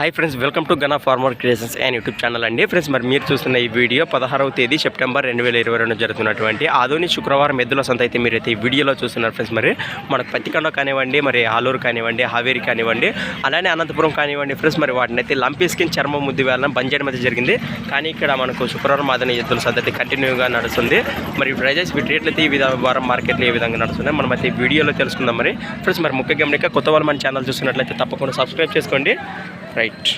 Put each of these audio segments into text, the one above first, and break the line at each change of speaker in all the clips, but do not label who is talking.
Hi friends welcome to Gana farmer creations and YouTube channel అండి. Friends మరి మీరు చూస్తున్న ఈ వీడియో పదహారవ తేదీ సెప్టెంబర్ రెండు వేల ఇరవై రెండు జరుగుతున్నటువంటి ఆదోని శుక్రవారం ఎద్దుల సంత అయితే మీరైతే ఈ వీడియోలో చూస్తున్నారు ఫ్రెండ్స్ మరి మనకు పత్తికండ కానివ్వండి మరి ఆలూరు కానివ్వండి హావేరి కానివ్వండి అలానే అనంతపురం కానివ్వండి ఫ్రెండ్స్ మరి వాటిని అయితే లంపీ స్కిన్ చర్మం ముద్దు వేయాలని బంద్ చేయడం అయితే జరిగింది. కానీ ఇక్కడ మనకు శుక్రవారం ఆదోని ఎద్దుల సంత అయితే కంటిన్యూగా నడుస్తుంది. మరి ప్రైజెస్ వీటి రేట్లు అయితే ఈ విధ వారం మార్కెట్లో ఏ విధంగా నడుస్తున్నాయి మనం అయితే ఈ వీడియోలో తెలుసుకుందాం మరి. ఫ్రెండ్స్ మరి ముఖ్య గమనిక కొత్త వాళ్ళు మన ఛానల్ చూస్తున్నట్లయితే తప్పకుండా సబ్స్క్రైబ్ చేసుకోండి. రైట్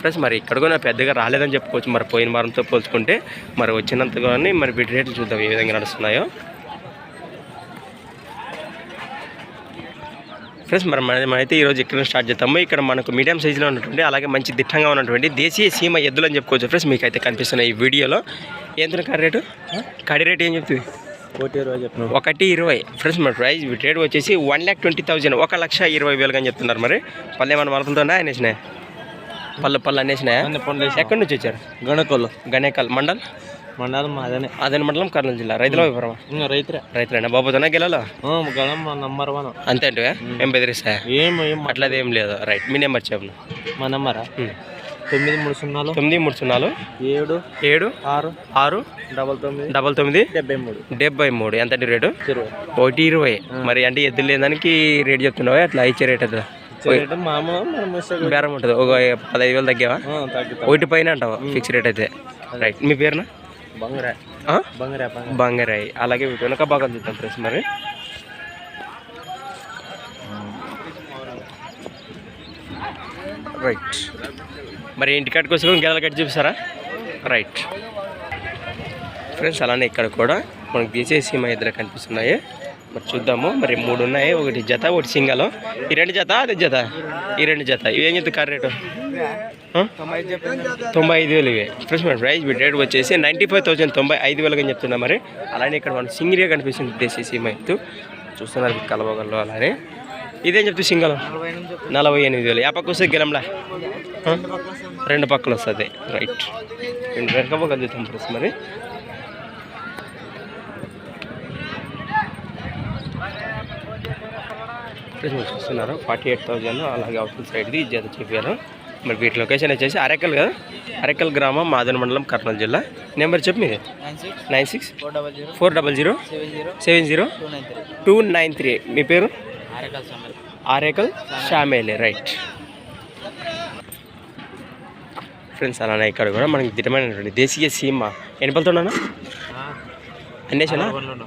ఫ్రెండ్స్ మరి ఇక్కడ కూడా పెద్దగా రాలేదని చెప్పుకోవచ్చు. మరి పోయిన వారంతో పోల్చుకుంటే మరి వచ్చినంతగానే మరి వీటి రేట్లు చూద్దాం ఏ విధంగా నడుస్తున్నాయో. ఫ్రెండ్స్ మరి మన మనమైతే ఈరోజు ఇక్కడ స్టార్ట్ చేద్దాము. ఇక్కడ మనకు మీడియం సైజులో ఉన్నటువంటి అలాగే మంచి దిట్టంగా ఉన్నటువంటి దేశీయ సీమ ఎద్దులు అని చెప్పుకోవచ్చు. ఫ్రెండ్స్ మీకు అయితే కనిపిస్తున్నాయి ఈ వీడియోలో. ఎంత కడి రేటు? కడి రేటు ఏం చెప్తుంది? ఒకటి ఇరవై. ఫ్రెండ్స్ మన ప్రైస్ వీటి రేట్ వచ్చేసి వన్ ల్యాక్ ట్వంటీ థౌజండ్. ఒక లక్ష ఇరవై వేలుగా అని చెప్తున్నారు మరి. పల్లె మన మలపలతోనే అనేసినాయి? పళ్ళు పళ్ళు అనేసినాయా? ఎక్కడి నుంచి వచ్చారు?
గణకోళ్ళు
గణేకల్ మండల్?
మండలం అదనే.
అదే మండలం కర్నూలు జిల్లా. రైతుల వ్యాపారం
రైతులే.
రైతులేనా? బాబుతోనే గెలలో
నంబర్ వన్.
అంతే అంటే ఏం బెదిరిస్తాయా?
ఏం ఏం
అట్లది లేదు. రైట్ మీ నెంబర్ చెప్పను
మా నంబరా? తొమ్మిది మూడు సున్నాలు.
తొమ్మిది మూడు సున్నాలు.
ఏడు
ఏడు
ఆరు
ఆరు
డబల్ తొమ్మిది
డబల్ తొమ్మిది
డెబ్బై మూడు.
డెబ్బై మూడు. ఎంత రేటు? ఒకటి ఇరవై. మరి అంటే ఎద్దులు లేదానికి రేట్ చెప్తున్నావా? అట్లా ఇచ్చే రేట్
ఇస్తాం.
బేరం ఉంటుంది. ఒక పదహైదు వేలు తగ్గావా? ఒకటి పైన అంటావా? ఫిక్స్ రేట్ అయితే. రైట్ మీ పేరునా?
బంగారా
ఆ?
బంగారా బంగారా
బంగారాయి. అలాగే వెనక బాగా చూద్దాం ఫ్రెండ్స్ మరి. రైట్ మరి ఇంటికాడికి వచ్చి గెలలు కట్టి చూపిస్తారా? రైట్ ఫ్రెండ్స్ అలానే ఇక్కడ కూడా మనకు తీసే సీమ ఇద్దరు కనిపిస్తున్నాయి. మరి చూద్దాము. మరి మూడు ఉన్నాయి. ఒకటి జత ఒకటి సింగల్. ఈ రెండు జత అదే జత? ఈ రెండు జత. ఇవేం చెప్తే కర్ర రేటు? తొంభై ఐదు వేలు ఇవి. ఫ్రెండ్స్ మన ప్రైస్ రేట్ వచ్చేసి నైంటీ ఫైవ్ థౌసండ్ తొంభై ఐదు వేలుగా చెప్తున్నా మరి. అలానే ఇక్కడ మనకు సింగిల్గా కనిపిస్తుంది దేశీ సీమ ఎత్తు. చూస్తున్నారు కలవగల్లో అలానే. ఇదేం చెప్తుంది సింగల్? నలభై ఎనిమిది వేలు. యాపకొస్తే గెలంలా? రెండు పక్కలు వస్తుంది. రైట్ రెండు వెనక కలుగుతాం ఫ్రెండ్స్ మరి. ఫ్రెండ్స్ మీరు చూస్తున్నారు ఫార్టీ ఎయిట్ థౌజండ్ అలాగే అవుతుంది సైడ్ది ఇది జత చెప్పారు మరి వీటి లొకేషన్ వచ్చేసి అరెకల్ కదా? అరెకల్ గ్రామం మాదన మండలం కర్నూలు జిల్లా. నెంబర్ చెప్పు మీది.
Nine six
four double zero
four double
zero seven
zero seven zero
two nine three మీ పేరు? ఆరేకల్ షామేలే రైట్ ఫ్రెండ్స్ అలానే ఇక్కడ కూడా మనకి దిటమైనటువంటి దేశీయ సీమ. ఎన్ని పళ్ళతో ఉన్నా అన్నేసానా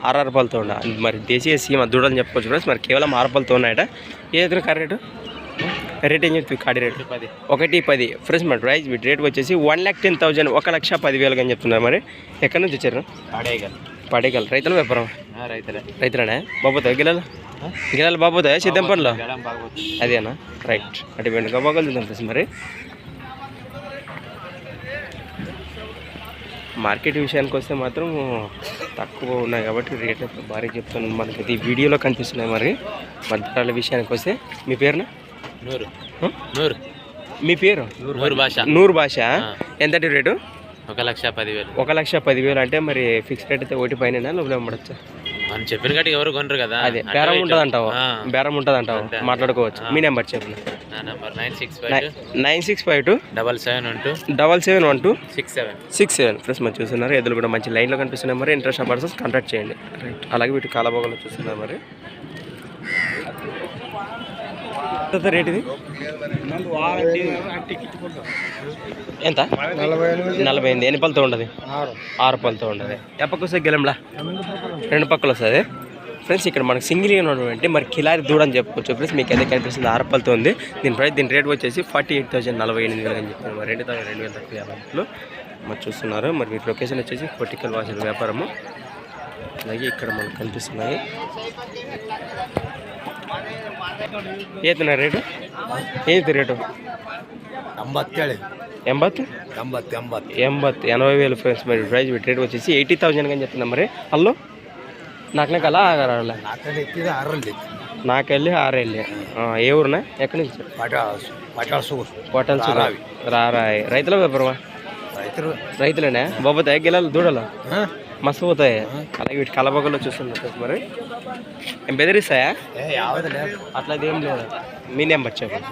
ఆరు పళ్ళతో ఉండ. మరి దేశీయ సీమ దూడని చెప్పుకోవచ్చు ఫ్రెండ్స్. మరి కేవలం ఆరు పళ్ళతో ఉన్నాయట. ఏదైతే కార్ రేటు? రేట్ ఏం చెప్తుంది కాడి రేటు?
పది.
ఒకటి పది. ఫ్రెండ్స్ మరి ప్రైస్ వీటి రేట్ వచ్చేసి వన్ ల్యాక్ టెన్ థౌజండ్ ఒక లక్ష పదివేలుగా అని చెప్తున్నారు మరి. ఎక్కడి నుంచి వచ్చారు?
ఆడేయగల
పడేగల. రైతుల వ్యాపారం?
రైతులే.
రైతులనే? బాబోతా? గిలాలు? గిలాలు బాబోతా? సిద్ధం పనులు? అదేనా? రైట్. అటు వెనుక బాగలుగుతాం ఫ్రెండ్స్ మరి. మార్కెట్ విషయానికి వస్తే మాత్రం తక్కువ ఉన్నాయి కాబట్టి రేట్ భారీ చెప్తున్నాను. మనకి ఈ వీడియోలో కనిపిస్తున్నాయి మరి. మధ్యరాల విషయానికి వస్తే మీ పేరున?
నూరు? నూరు.
మీ పేరు?
నూరు భాష.
నూరు భాష. ఎంతటి రేటు?
ఒక లక్ష పదివేలు.
ఒక లక్ష పదివేలు అంటే మరి ఫిక్స్ రేట్ అయితే ఒకటి పైన లోపల అమ్మడచ్చా
మనం చెప్పిన ఎవరు కొనరు కదా.
అదే. బేరం ఉంటుంది అంటావు. బేరం ఉంటుంది అంటావు. మాట్లాడుకోవచ్చు. మీ నెంబర్ చెప్పు.
నా number
nine six five two
double seven one two
double seven one two
six seven
six seven. Friends మరి చూస్తున్నారు ఎదురు కూడా మంచి లైన్లో కనిపిస్తున్నాయి మరి. ఇంట్రెస్ట్ పర్సన్స్ కాంటాక్ట్ చేయండి. రైట్ అలాగే వీటి కాలభోగంలో చూస్తున్నారు మరి. ఎంత రేట్ ఇది? ఎంత? నలభై ఎనిమిది. ఎన్ని పళ్ళతో ఉండదు ఆరు. పళ్ళతో ఉండదు ఎప్పకి వస్తే గెలంలా? రెండు పక్కలు వస్తుంది ఫ్రెండ్స్ ఇక్కడ మనకి సింగిల్గా ఉన్నటువంటి మరి కిలారి దూడ అని చెప్పుకోవచ్చు ఫ్రెండ్స్ మీకు అయితే కనిపిస్తుంది ఆరు పళ్ళతో ఉంది దీని ప్రైస్ దీని రేట్ వచ్చేసి ఫార్టీ ఎయిట్ థౌసండ్ నలభై ఎనిమిది వేలు అని చెప్పారు మరి రెండు థౌసండ్ రెండు వేల తక్కువ యాభై రూపాయలు మరి చూస్తున్నారు మరి వీటి లొకేషన్ వచ్చేసి పొట్టికల్ వాసిన వ్యాపారము అలాగే ఇక్కడ మనకు కనిపిస్తున్నాయి ఏతున్నా రేటు ఏది రేటు
ಎಂಬತ್ತೇಳು
ಎಂಬತ್ತು
ಎಂಬತ್ತು ಎಂಬತ್ತು
ಎಂಬತ್ತು ಎನಭೈ వేలు ఫ్రెండ్స్ మరి ప్రైస్ రేట్ వచ్చేసి ఎయిటీ థౌజండ్ అని చెప్తున్నా మరి అల్లో నాకునే కల ఆగరాలే
ನಾಲ್ಕಲ್ಲಿ ಎತ್ತಿದೆ ಆರಲ್ಲಿ
నాకెళ్ళి ఆరెళ్ళి ఏ ఊరునా ఎక్కడి నుంచి
ಪಟಾಳ ಪಟಾಳ ಸೂರು
హోటల్
రారావి.
రారాయి రైతుల వ్యాపారమా
ರೈತರು
రైతులేనే బాబోతాయి గిలాలు దూడలు మస్తు పోతాయి అలాగే వీటి కలబగల్లో చూస్తున్నా ఫ్రెండ్స్ మరి ఏం బెదిరిస్తాయా
ಏ ಯಾವುದಿಲ್ಲ
అట్లా ఏం లేదు మీ నెంబర్ చెప్పండి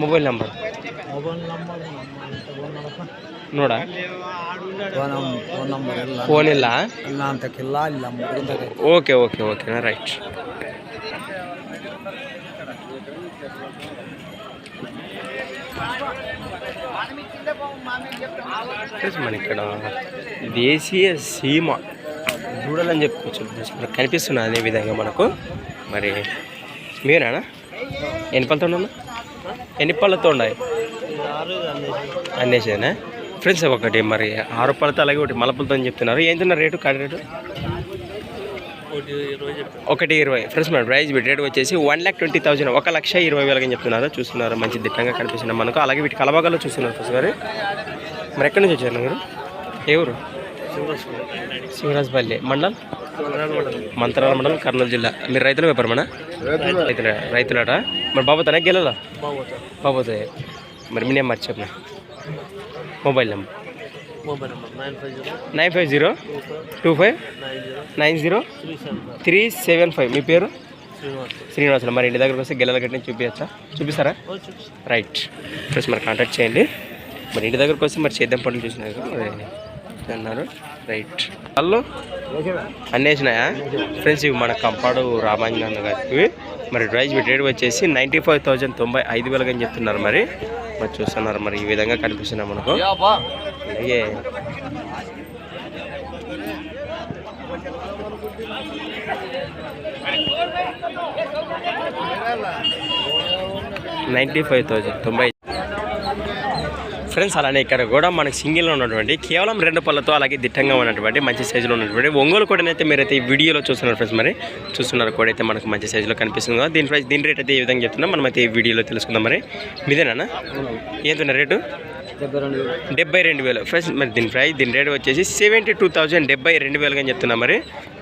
mobile number
mobile number
ನೋಡಾ
phone phone number ಇಲ್ಲ
ಫೋನ್ ಇಲ್ಲ
ಇಲ್ಲ ಅಂತಕ್ಕಿಲ್ಲ ಇಲ್ಲ ಹುಡುಗಂದಾಗ
ಓಕೆ ಓಕೆ ಓಕೆ ರೈಟ್ మన ఇక్కడ దేశీయ సీమ దూడలని చెప్పుకోవచ్చు మనకు కనిపిస్తున్నది అదే విధంగా మనకు మరి మీరేనా ఎన్ని పళ్ళతో ఉన్నా ఎన్ని పళ్ళతో ఉన్నాయి అన్నేసేనా ఫ్రెండ్స్ ఒకటి మరి ఆరు పళ్ళతో అలాగే ఒకటి మలపలతో అని చెప్తున్నారు. ఏంటన్నా రేటు కాడి రేటు? ఒకటి ఇరవై ఫ్రెండ్స్ మన వీటి రేట్ వచ్చేసి వన్ ల్యాక్ ట్వంటీ థౌసండ్ ఒక లక్ష ఇరవై వేలకి చెప్తున్నారు. చూస్తున్నారు మంచి దిట్టంగా కనిపిస్తున్నారు మనకు. అలాగే వీటి కలబాగాలో చూస్తున్నారు ఫ్రెండ్స్ గారు. మరి ఎక్కడి నుంచి వచ్చారు మీరు? ఏ ఊరు? సింగరాజపల్లి. మండల్? మంత్రాల మండలం కర్నూలు జిల్లా. మీరు రైతుల వ్యాపారమేనా రైతుల. రైతులాట మరి బాబోతానా గెలలా బాబోతాయి మరి మీ నేమ్ మర్చి చెప్పిన mobile number. Mobile number
nine five
zero. Two
five nine zero.
Three seven five. మీ పేరు?
శ్రీనివాస్.
శ్రీనివాసులు. మరి ఇంటి దగ్గరకు వస్తే గెలల గట్టి చూపించచ్చా చూపిస్తారా? రైట్. ఫ్రెండ్స్ మరి కాంటాక్ట్ చేయండి. మరి ఇంటి దగ్గరకు వస్తే మరి చేద్దాం పనులు చూసినారు అన్నారు. రైట్ వాళ్ళు అన్నీ వేసినాయా? ఫ్రెండ్స్ ఇవి మన కంపాడు రామాంజన గారికి మరి ప్రైస్ రేట్ వచ్చేసి నైంటీ ఫైవ్ థౌజండ్ తొంభై ఐదు వేలుగా అని చెప్తున్నారు మరి. మరి చూస్తున్నారు మరి ఈ విధంగా కనిపిస్తున్నాయి మనకు. అలాగే నైంటీ ఫైవ్ థౌజండ్ తొంభై ఫ్రెండ్స్ అలానే ఇక్కడ కూడా మనకి సింగిల్లో ఉన్నటువంటి కేవలం రెండు పళ్ళతో అలాగే దిట్టంగా ఉన్నటువంటి మంచి సైజులో ఉన్నటువంటి ఒంగోలు కోడనైతే మీరైతే ఈ వీడియోలో చూస్తున్నారు ఫ్రెండ్స్ మరి. చూస్తున్నారు కూడా అయితే మనకు మంచి సైజులో కనిపిస్తుంది కదా. దీని ప్రైస్ దీని రేట్ అయితే ఏ విధంగా చెప్తున్నా? మనం అయితే ఈ వీడియోలో తెలుసుకుందాం మరి. మీదేనా ఏంటన్నా రేటు
డెబ్బై రెండు
వేలు. ఫ్రెండ్స్ మరి దీని ప్రైస్ దీని రేట్ వచ్చేసి సెవెంటీ టూ థౌజండ్ డెబ్బై రెండు వేలుగా అని చెప్తున్నా మరి.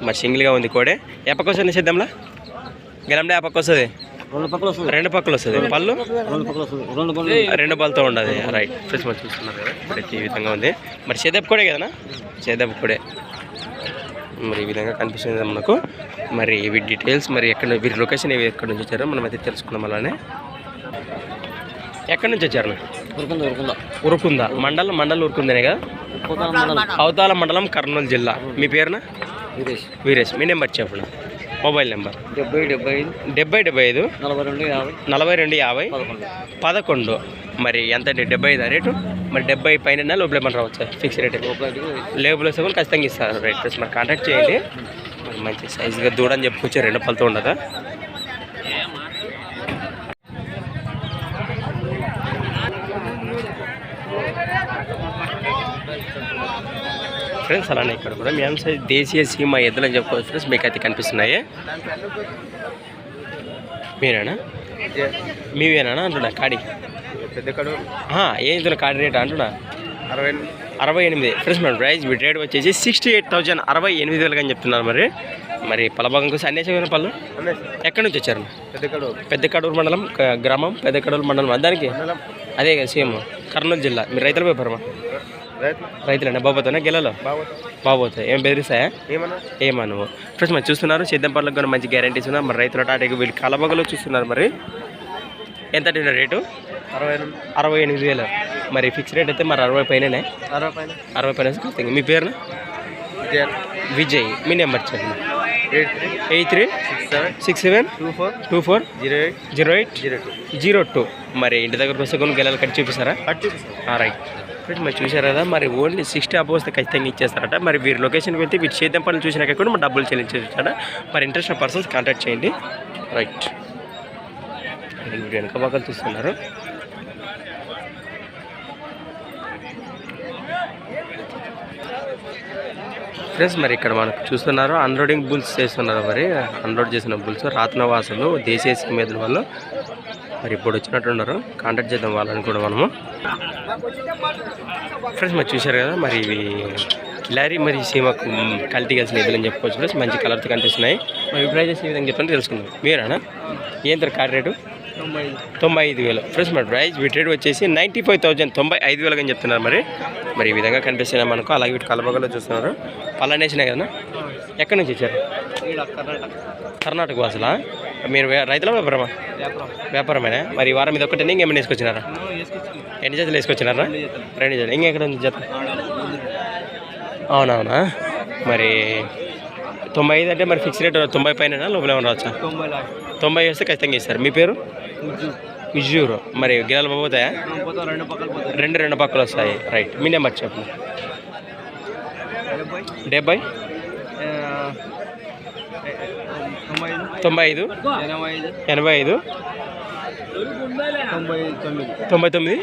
మరి సింగిల్గా ఉంది కోడే. ఎప్పకొస్తుంది సిద్ధంలా? చేద్దాంలా గెలంలో ఎప్పకొస్తుంది పక్క
రెండు పక్కల వస్తుంది.
పళ్ళు?
రెండు
బాల్తో ఉండదు రైట్ ఫ్రెండ్స్ మరి చూస్తున్నారు కదా. ఇప్పుడైతే ఈ విధంగా ఉంది. మరి చేదపు కూడా కదనా? చేదపు కూడా. మరి ఈ విధంగా కనిపిస్తుంది కదా మనకు. మరి ఇవి డీటెయిల్స్ మరి ఎక్కడ వీరి లొకేషన్ ఏవి ఎక్కడి నుంచి వచ్చారో మనం అయితే తెలుసుకున్నాం అలానే. ఎక్కడి నుంచి వచ్చారు?
ఉరుకుందా
మండలం మండలం ఉరుకుందనే కదా? అవతాల మండలం కర్నూలు జిల్లా. మీ పేరున?
వీరేష్.
వీరేష్. మీ నెంబర్ చెప్పండి. Mobile number?
డెబ్బై డెబ్బై ఐదు.
డెబ్బై డెబ్బై ఐదు.
నలభై రెండు యాభై.
నలభై రెండు యాభై.
పదకొండు.
మరి ఎంత అండి? డెబ్బై ఐదా రేటు? మరి డెబ్బై పైన లోపల ఏమన్నా రావచ్చు? ఫిక్స్ రేట్ లేబుల్ వస్తే కూడా ఖచ్చితంగా ఇస్తారు. Right plus. మరి కాంటాక్ట్ చేయండి. మరి మంచి సైజుగా దూడని చెప్పుకొచ్చి రెండు పళ్ళతో ఉండదా? ఫ్రెండ్స్ అలానే ఇక్కడ కూడా మేము దేశీయ సీమ ఎద్దులు అని చెప్పుకోవచ్చు ఫ్రెండ్స్ మీకు అయితే కనిపిస్తున్నాయి. మీరేనా? మీవేనా అంటున్నా? కాడి.
పెద్ద కడు
ఏంటి కాడి రేట్ అంటున్నా?
అరవై
అరవై ఎనిమిది. ఫ్రెండ్స్ మన వీటి రేట్ వచ్చేసి సిక్స్టీ ఎయిట్ థౌజండ్ అరవై ఎనిమిది వేలుగా అని చెప్తున్నారు మరి. మరి పలభాగం కోసం అన్నేసి పళ్ళు? ఎక్కడి నుంచి వచ్చారు?
పెద్ద కడు
పెద్ద కడూరు మండలం గ్రామం పెద్ద కడూరు మండలం దానికి? అదే కదా సేమ్. కర్నూలు జిల్లా. మీరు రైతుల వ్యాపారమా? రైతులేనా? బాబోతానా? గెలలో? బాబోతాయి ఏం బెదిరిస్తాయా
ఏమన్నా?
ఏమా నువ్వు ఫ్రెండ్స్ మరి చూస్తున్నారు సిద్ధం పళ్ళకి కూడా మంచి గ్యారంటీస్ ఉన్నారు మరి రైతుల టాటకి వీళ్ళు కలబగలో చూస్తున్నారు మరి. ఎంత రేటు?
అరవై ఎనిమిది.
అరవై ఎనిమిది వేలు. మరి ఫిక్స్ రేట్ అయితే మరి అరవై పైననే?
అరవై పైన.
అరవై పైన మీ పేరున? విజయ్. మీ నెంబర్ చెప్పండి.
Eight three.
Eight three.
Six seven.
Six seven.
Two four.
Two four.
Zero eight.
Zero eight.
Zero two.
Zero two. మరి ఇంటి దగ్గరకు వస్తే కొన్ని గెలలు కట్టి చూపిస్తారా? రైట్. ఫ్రెండ్ మరి చూసారు కదా? మరి ఓన్లీ సిక్స్టీ అబోవ్ వస్తే ఖచ్చితంగా ఇచ్చేస్తారట. మరి వీరి లొకేషన్కి వెళ్తే వీటి చేద్దాం పనులు చూసినాక కూడా మరి డబ్బులు చెల్లించేస్తాడ మరి ఇంట్రెస్ట్ పర్సన్స్ కాంటాక్ట్ చేయండి. రైట్ వెనక పక్కన చూస్తున్నారు. ఫ్రెండ్స్ మరి ఇక్కడ మనకు చూస్తున్నారు అన్లోడింగ్ బుల్స్ చేస్తున్నారు మరి. అన్లోడ్ చేసిన బుల్స్ రాత్నవాసులు దేశీయ సీమేదుల వాళ్ళు మరి ఇప్పుడు వచ్చినట్టున్నారు కాంటాక్ట్ చేద్దాం వాళ్ళని కూడా మనము. ఫ్రెండ్స్ మరి చూశారు కదా మరి ఇవి కిలారీ మరి సీమకు కల్తీ కలిసిన ఎద్దులు చెప్పుకోవచ్చు ఫ్రెండ్స్ మంచి కలర్తో కనిపిస్తున్నాయి. మరి ప్రైజెస్ ఏ విధంగా చెప్తాను తెలుసుకుందాం. మీరేనా? ఏం తర కార్ రేటు? తొంభై ఐదు వేలు. ఫ్రెండ్స్ మరి ప్రైస్ వీటి రేట్ వచ్చేసి నైంటీ ఫైవ్ థౌజండ్ తొంభై ఐదు వేలుగా అని చెప్తున్నారు మరి. మరి ఈ విధంగా కనిపిస్తున్నాయి మనకు. అలాగే వీటి కలబగలో చూస్తున్నారు. పళ్ళనేసినాయి కదా ఎక్కడి నుంచి వచ్చారు
కర్ణాటక.
వాసులా? మీరు రైతుల వ్యాపారమా?
వ్యాపారం.
వ్యాపారమేనా? మరి ఈ వారం ఇది ఒకటి ఇంకేమైనా వేసుకొచ్చినారా? ఎన్ని జతలు వేసుకొచ్చినారా?
రెండు జతలు.
ఇంకెక్కడ ఉంది జత? అవునవునా మరి తొంభై ఐదు అంటే మరి ఫిక్స్ రేట్ తొంభై పైన లోపల ఏమైనా రావచ్చా?
తొంభై
వేస్తే ఖచ్చితంగా ఇస్తారు. మీ పేరు? విజూరు. మరి గిరాలు పోతాయా?
పోతాం రెండు
రెండు పక్కలు వస్తాయి. రైట్ మీ నెంబర్ చెప్పండి
డెబ్బై. తొంభై ఐదు. ఎనభై ఐదు. తొంభై తొమ్మిది.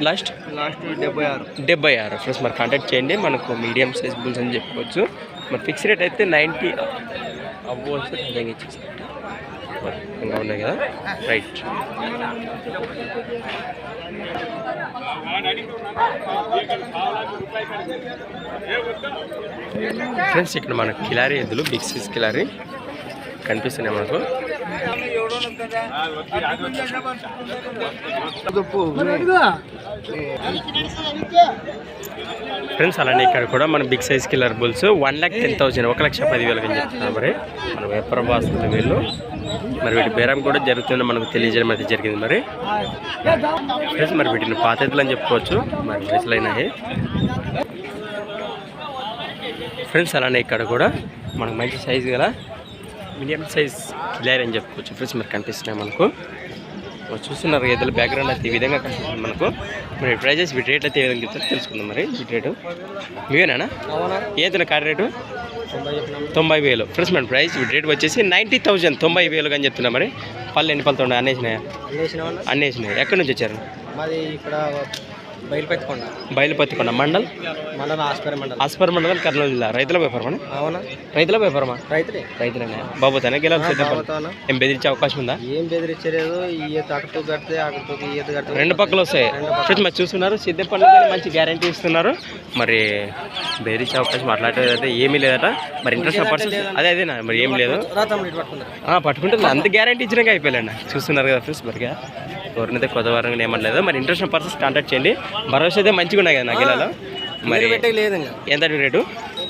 లాస్ట్
లాస్ట్ డెబ్బై ఆరు.
డెబ్బై ఆరు. ఫ్రెండ్స్ మరి కాంటాక్ట్ చేయండి. మనకు మీడియం సైజ్ బుల్స్ అని చెప్పుకోవచ్చు. మరి ఫిక్స్ రేట్ అయితే నైంటీ. అవ్వచ్చు సూపర్ ఇంకా ఉన్నాయి కదా? రైట్ ఫ్రెండ్స్ ఇక్కడ మనకు కిలారీ ఎద్దులు బిగ్ సైజ్ కిలారీ కనిపిస్తున్నాయి మనకు. ఫ్రెండ్స్ అలానే ఇక్కడ కూడా మన big size killer bulls one lakh ten thousand ఒక లక్ష పదివేలకు అని చెప్తున్నారు మరి. మన వ్యాపారం వాస్తుంది వీళ్ళు. మరి వీటి బేరం కూడా జరుగుతుందని మనకు తెలియజేయడం అయితే జరిగింది మరి. ఫ్రెండ్స్ మరి వీటిని పాత ఎద్దులు అని చెప్పుకోవచ్చు. మరి వయసులైనాయి ఫ్రెండ్స్ అలానే ఇక్కడ కూడా మనకు మంచి సైజు గల మీడియం సైజ్ క్లియర్ అని చెప్పుకోవచ్చు. ఫ్రెండ్స్ మరి కనిపిస్తున్నాయి మనకు. చూస్తున్నారు ఎద్దుల బ్యాక్గ్రౌండ్ అయితే ఈ విధంగా కనిపిస్తుంది మనకు. మరి ప్రైజెస్ వీటి రేట్లు అయితే ఏ విధంగా చెప్తారో తెలుసుకుందాం మరి వీటి రేటు మీవేనా ఏంటి కార్ రేటు
తొంభై
వేలు ఫ్రెండ్స్ మన ప్రైస్ వీటి రేట్ వచ్చేసి నైంటీ థౌజండ్ తొంభై వేలు అని చెప్తున్నా మరి. పళ్ళు ఎన్ని పళ్ళతో ఉన్నాయి అన్నేసినాయా? అన్నేసినాయి. ఎక్కడి నుంచి వచ్చారు?
ఇక్కడ బయలుపెట్టుకోండి
బయలుపత్తికొండ మండల్?
మండలం ఆస్పరి మండలం.
ఆస్పర్ మండలం కర్నూలు జిల్లా. రైతుల వ్యాపారమా?
అవునా?
రైతుల వ్యాపారమా?
రైతులే.
రైతులనే? సిద్ధపడ
బాగుతానా
ఏం బెదిరించే అవకాశం ఉందా?
ఏం బెదిరించలేదు. ఈత అటుతో కడితే అటుతో ఈ ఈత కడితే
రెండు పక్కలు వస్తాయి. మరి చూస్తున్నారు. సిద్ధపల్లి మంచి గ్యారంటీ ఇస్తున్నారు. మరి బెదిరించే అవకాశం మాట్లాడేది అయితే ఏమీ లేదట. మరి ఇంట్రెస్ట్ పర్సన్ అదే అదే మరి ఏం లేదు. పట్టుకుంటుంది అంత గ్యారంటీ ఇచ్చినాక అయిపోయాలండి చూస్తున్నారు కదా ఫ్రెండ్స్ మరిగా. ఎవరినైతే కొత్త వారం ఏమనలేదు మరి ఇంట్రెస్ట్ పర్సన్స్ కాంటాక్ట్ చేయండి. భరోసా అయితే మంచిగా ఉన్నాయి కదా నాకు ఇలాలో మరి ఎంత రేటు?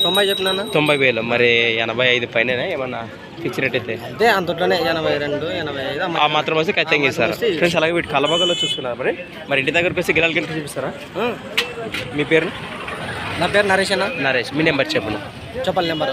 తొంభై చెప్పినా
తొంభై వేలు. మరి ఎనభై ఐదు పైన ఏమన్నా ఫిక్స్ రేట్ అయితే?
అదే అంతట్లోనే ఎనభై రెండు ఎనభై ఐదు
ఆ మాత్రం వస్తే ఖచ్చితంగా ఇస్తారు. ఫ్రెండ్స్ అలాగే వీటి కలబగలో చూస్తున్నారు మరి. మరి ఇంటి దగ్గరకు వస్తే గిరాలకి చూపిస్తారా? మీ పేరు
నా పేరు నరేష్ అన్న.
నరేష్. మీ నెంబర్ చెప్పండి.
చెప్పాలి number.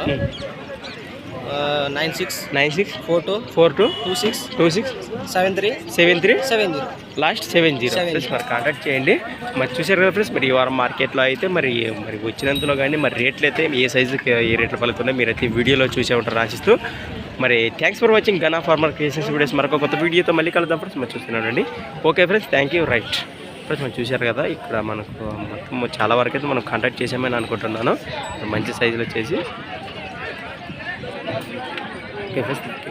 Nine six
nine six
four two
four two
two six
two six
seven three
seven three
seven zero. Last
seven
zero. Friends మరి కాంటాక్ట్ చేయండి. మరి చూసారు కదా ఫ్రెండ్స్ మరి ఈ వారం మార్కెట్లో అయితే మరి మరి వచ్చినంతలో కానీ మరి రేట్లు అయితే ఏ సైజుకి ఏ రేట్లు పలుకుతున్నాయి మీరు అయితే వీడియోలో చూసే ఉంటారు ఆశిస్తూ మరి thanks for watching Gana farmer creations videos మరొక కొత్త వీడియోతో మళ్ళీ కలుద్దాం ఫ్రెండ్స్ మరి చూస్తున్నారండి okay friends thank you right friends మనం చూశారు కదా ఇక్కడ మనకు మొత్తం చాలా వరకు అయితే మనం కాంటాక్ట్ చేసామని అనుకుంటున్నాను. మంచి సైజులో వచ్చేసి ఓకే ఫ్రెండ్స్